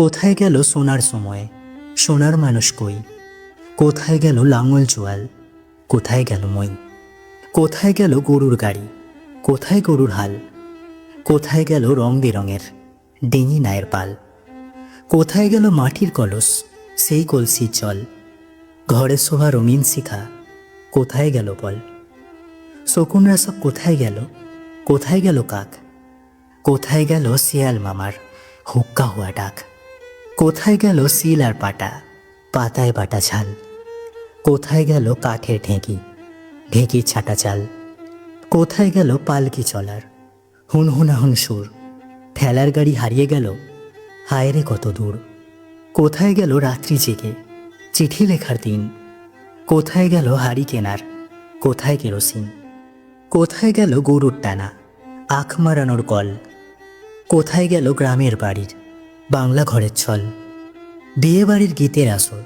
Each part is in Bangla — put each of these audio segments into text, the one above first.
কোথায় গেল সোনার সময়? সোনার মানুষ কই? কোথায় গেল লাঙল জোয়াল? কোথায় গেল মই কোথায় গেল গরুর গাড়ি? কোথায় গরুর হাল? কোথায় গেল রং বেরঙের ডিঙি নায়ের পাল? কোথায় গেল মাটির কলস, সেই কলসির জল ঘরে শোভা রঙিন শিখা, কোথায় গেল বল? শকুনরা সব কোথায় গেল? কোথায় গেল কাক? কোথায় গেল শিয়াল মামার হুক্কা হওয়া ডাক? কোথায় গেল শিল আর পাটা? পাতায় বাটা ছাল কোথায় গেল কাঠের ঢেঁকি? ঢেঁকির ছাটা চাল। কোথায় গেল পালকি চলার? হুন হুনাহুন সুর। ঠেলার গাড়ি হারিয়ে গেল? হায় রে কত দূর। কোথায় গেল রাত্রি জেগে? চিঠি লেখার দিন। কোথায় গেল হাড়ি কেনার? কোথায় কেরোসিন? কোথায় গেল গরুর টানা? আখ মারানোর কল। কোথায় গেল গ্রামের বাড়ির? বাংলা ঘরের ছল। বিয়ে বাড়ির গীতের আসর।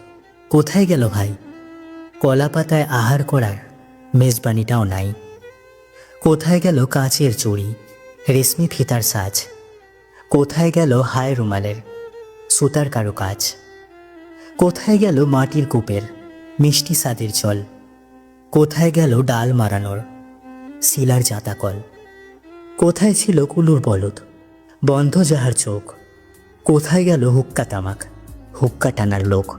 কোথায় গেল ভাই? কলা পাতায় আহার করার মেজবানিটাও নাই। কোথায় গেল কাঁচের চুড়ি, রেশমি ফিতার সাজ? কোথায় গেল হায় রুমালের সুতার কারও কাজ কোথায় গেল মাটির কূপের মিষ্টি স্বাদের জল? কোথায় গেল ডাল মারানোর শিলার জাতাকল? কোথায় ছিল কুলুর বলদ, বন্ধ যাহার চোখ? কোথায় গেল হুক্কা তামাক? হুক্কা টানার লোক।